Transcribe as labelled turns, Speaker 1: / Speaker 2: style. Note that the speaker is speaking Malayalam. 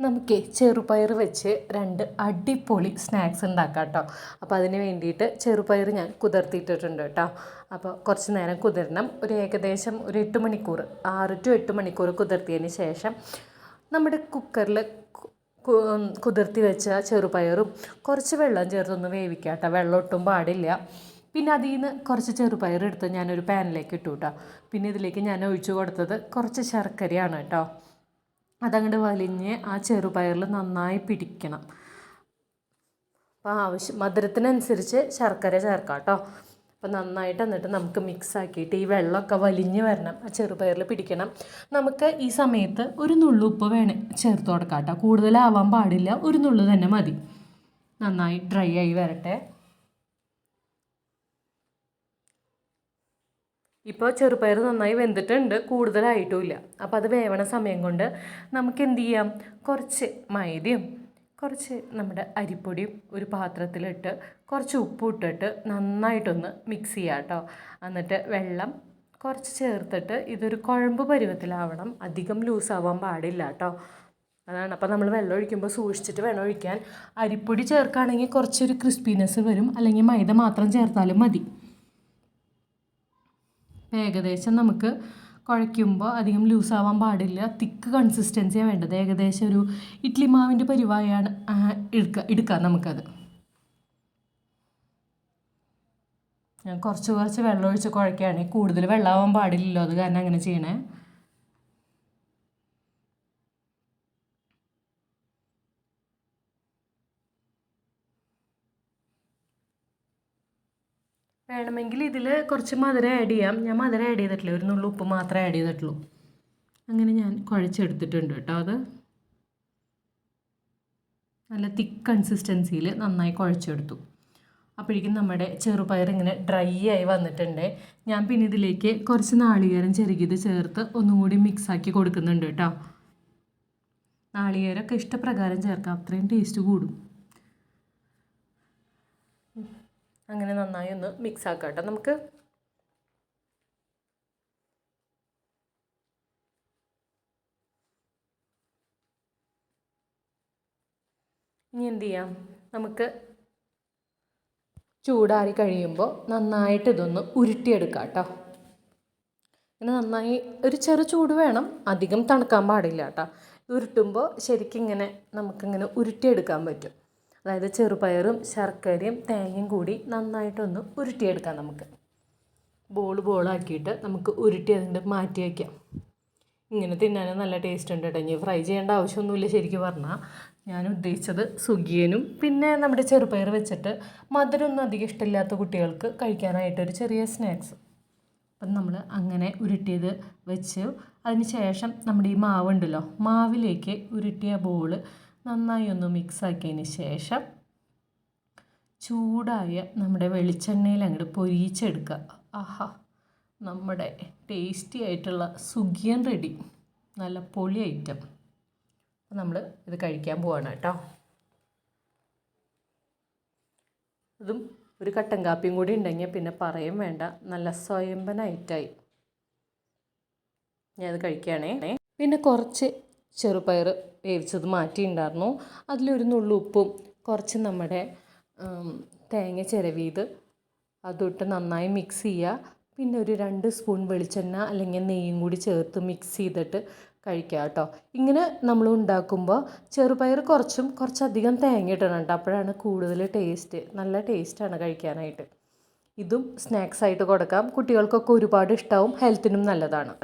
Speaker 1: നമുക്ക് ചെറുപയർ വെച്ച് രണ്ട് അടിപൊളി സ്നാക്സ് ഉണ്ടാക്കാം കേട്ടോ അപ്പോൾ അതിന് വേണ്ടിയിട്ട് ചെറുപയർ ഞാൻ കുതിർത്തിയിട്ടിട്ടുണ്ട് കേട്ടോ. അപ്പോൾ കുറച്ച് നേരം കുതിരണം. ഒരു ഏകദേശം ഒരു എട്ട് മണിക്കൂർ ആറ് ടു എട്ട് മണിക്കൂർ കുതിർത്തിയതിന് ശേഷം നമ്മുടെ കുക്കറിൽ കുതിർത്തി വെച്ച ചെറുപയറും കുറച്ച് വെള്ളം ചേർത്തൊന്ന് വേവിക്കാം കേട്ടോ. വെള്ളം ഒട്ടും പാടില്ല. പിന്നെ അതിൽ നിന്ന് കുറച്ച് ചെറുപയർ എടുത്ത് ഞാനൊരു പാനിലേക്ക് ഇട്ടു കേട്ടോ. പിന്നെ ഇതിലേക്ക് ഞാൻ ഒഴിച്ചു കൊടുത്തത് കുറച്ച് ശർക്കരയാണ് കേട്ടോ. അതങ്ങോട്ട് വലിഞ്ഞ് ആ ചെറുപയറിൽ നന്നായി പിടിക്കണം. അപ്പോൾ ആവശ്യം മധുരത്തിനനുസരിച്ച് ശർക്കര ചേർക്കാം കേട്ടോ അപ്പോൾ നന്നായിട്ട് എന്നിട്ട് നമുക്ക് മിക്സ് ആക്കിയിട്ട് ഈ വെള്ളമൊക്കെ വലിഞ്ഞ് വരണം ആ ചെറുപയറിൽ പിടിക്കണം. നമുക്ക് ഈ സമയത്ത് ഒരു നുള്ളുപ്പ് വേണം ചേർത്ത് കൊടുക്കാം കേട്ടോ കൂടുതലാവാൻ പാടില്ല ഒരു നുള്ളു തന്നെ മതി. നന്നായി ഡ്രൈ ആയി വരട്ടെ. ഇപ്പോൾ ചെറുപയർ നന്നായി വെന്തിട്ടുണ്ട് കൂടുതലായിട്ടുമില്ല. അപ്പോൾ അത് വേവണ സമയം കൊണ്ട് നമുക്ക് എന്ത് ചെയ്യാം? കുറച്ച് മൈദയും കുറച്ച് നമ്മുടെ അരിപ്പൊടിയും ഒരു പാത്രത്തിലിട്ട് കുറച്ച് ഉപ്പ് ഇട്ടിട്ട് നന്നായിട്ടൊന്ന് മിക്സ് ചെയ്യാം കേട്ടോ. എന്നിട്ട് വെള്ളം കുറച്ച് ചേർത്തിട്ട് ഇതൊരു കുഴമ്പ് പരുവത്തിലാവണം. അധികം ലൂസാവാൻ പാടില്ല കേട്ടോ. അതാണ്. അപ്പോൾ നമ്മൾ വെള്ളം ഒഴിക്കുമ്പോൾ സൂക്ഷിച്ചിട്ട് വേണം ഒഴിക്കാൻ. അരിപ്പൊടി ചേർക്കുകയാണെങ്കിൽ കുറച്ചൊരു ക്രിസ്പിനെസ് വരും. അല്ലെങ്കിൽ മൈദ മാത്രം ചേർത്താലും മതി. ഏകദേശം നമുക്ക് കുഴയ്ക്കുമ്പോൾ അധികം ലൂസാവാൻ പാടില്ല. തിക്ക് കൺസിസ്റ്റൻസിയാണ് വേണ്ടത്. ഏകദേശം ഒരു ഇഡ്ലി മാവിന്റെ പരിവായാണ് എടുക്കുക എടുക്കാം നമുക്കത്. ഞാൻ കുറച്ച് കുറച്ച് വെള്ളം ഒഴിച്ച് കുഴക്കുകയാണെങ്കിൽ കൂടുതൽ വെള്ളമാവാൻ പാടില്ലല്ലോ. അത് കാരണം അങ്ങനെ ചെയ്യണേ. വേണമെങ്കിൽ ഇതിൽ കുറച്ച് മധുരം ആഡ് ചെയ്യാം. ഞാൻ മധുരം ആഡ് ചെയ്തിട്ടില്ല? ഒരു നുള്ളു ഉപ്പ് മാത്രമേ ആഡ് ചെയ്തിട്ടുള്ളൂ. അങ്ങനെ ഞാൻ കുഴച്ചെടുത്തിട്ടുണ്ട് കേട്ടോ അത്. നല്ല തിക്ക് കൺസിസ്റ്റൻസിയിൽ നന്നായി കുഴച്ചെടുത്തു. അപ്പോഴേക്കും നമ്മുടെ ചെറുപയർ ഇങ്ങനെ ഡ്രൈ ആയി വന്നിട്ടുണ്ട്. ഞാൻ പിന്നെ ഇതിലേക്ക് കുറച്ച് നാളികേരം ചെറുകിയത് ചേർത്ത് ഒന്നും കൂടി മിക്സാക്കി കൊടുക്കുന്നുണ്ട് കേട്ടോ. നാളികേരമൊക്കെ ഇഷ്ടപ്രകാരം ചേർക്കാം. അത്രയും ടേസ്റ്റ് കൂടും. അങ്ങനെ നന്നായി ഒന്ന് മിക്സ് ആക്കാം കേട്ടോ നമുക്ക് ഇനി എന്ത് ചെയ്യാം? നമുക്ക് ചൂടാറി കഴിയുമ്പോൾ നന്നായിട്ട് ഇതൊന്ന് ഉരുട്ടിയെടുക്കാം കേട്ടോ ഇങ്ങനെ നന്നായി ഒരു ചെറു ചൂട് വേണം. അധികം തണുക്കാൻ പാടില്ല കേട്ടോ ഉരുട്ടുമ്പോൾ ശരിക്കും ഇങ്ങനെ നമുക്കിങ്ങനെ ഉരുട്ടിയെടുക്കാൻ പറ്റും. അതായത് ചെറുപയറും ശർക്കരയും തേങ്ങയും കൂടി നന്നായിട്ടൊന്ന് ഉരുട്ടിയെടുക്കാം നമുക്ക്. ബോൾ ബോളാക്കിയിട്ട് നമുക്ക് ഉരുട്ടി അതിന്റെ മാറ്റി വയ്ക്കാം. ഇങ്ങനെ തിന്നാനും നല്ല ടേസ്റ്റ് ഉണ്ട് കേട്ടോ. ഇനി ഫ്രൈ ചെയ്യേണ്ട ആവശ്യമൊന്നുമില്ല ശരിക്കും പറഞ്ഞാൽ ഞാൻ ഉദ്ദേശിച്ചത് സുഗിയനും പിന്നെ നമ്മുടെ ചെറുപയർ വെച്ചിട്ട് മധുരമൊന്നും അധികം ഇഷ്ടമില്ലാത്ത കുട്ടികൾക്ക് കഴിക്കാനായിട്ടൊരു ചെറിയ സ്നാക്സ് അപ്പം നമ്മൾ അങ്ങനെ ഉരുട്ടിയത് വെച്ച്. അതിന് ശേഷം നമ്മുടെ ഈ മാവുണ്ടല്ലോ മാവിലേക്ക് ഉരുട്ടിയ ബോൾ നന്നായി ഒന്ന് മിക്സ് ആക്കിയതിന് ശേഷം ചൂടായ നമ്മുടെ വെളിച്ചെണ്ണയിൽ അങ്ങോട്ട് പൊരിച്ചെടുക്കുക. ആഹാ നമ്മുടെ ടേസ്റ്റി ആയിട്ടുള്ള സുഖിയൻ റെഡി നല്ല പൊളി ഐറ്റം നമ്മൾ ഇത് കഴിക്കാൻ പോവാണ് കേട്ടോ. ഇതും ഒരു കട്ടൻ കാപ്പിയും കൂടി ഉണ്ടെങ്കിൽ പിന്നെ പറയും വേണ്ട നല്ല സ്വയംഭനായിട്ടായി ഞാനത് കഴിക്കുകയാണേ. പിന്നെ കുറച്ച് ചെറുപയർ വേവിച്ചത് മാറ്റിയിട്ടുണ്ടായിരുന്നു. അതിലൊരു നുള്ളു ഉപ്പും കുറച്ച് നമ്മുടെ തേങ്ങ ചിരവിയത് അതിട്ട് നന്നായി മിക്സ് ചെയ്യുക. പിന്നെ ഒരു രണ്ട് സ്പൂൺ വെളിച്ചെണ്ണ അല്ലെങ്കിൽ നെയ്യും കൂടി ചേർത്ത് മിക്സ് ചെയ്തിട്ട് കഴിക്കുക കേട്ടോ. ഇങ്ങനെ നമ്മൾ ഉണ്ടാക്കുമ്പോൾ ചെറുപയർ കുറച്ചും കുറച്ചധികം തേങ്ങ ഇടണം കേട്ടോ. അപ്പോഴാണ് കൂടുതൽ ടേസ്റ്റ് നല്ല ടേസ്റ്റാണ് കഴിക്കാനായിട്ട്. ഇതും സ്നാക്സ് ആയിട്ട് കൊടുക്കാം. കുട്ടികൾക്കൊക്കെ ഒരുപാട് ഇഷ്ടമാവും ഹെൽത്തിനും നല്ലതാണ്.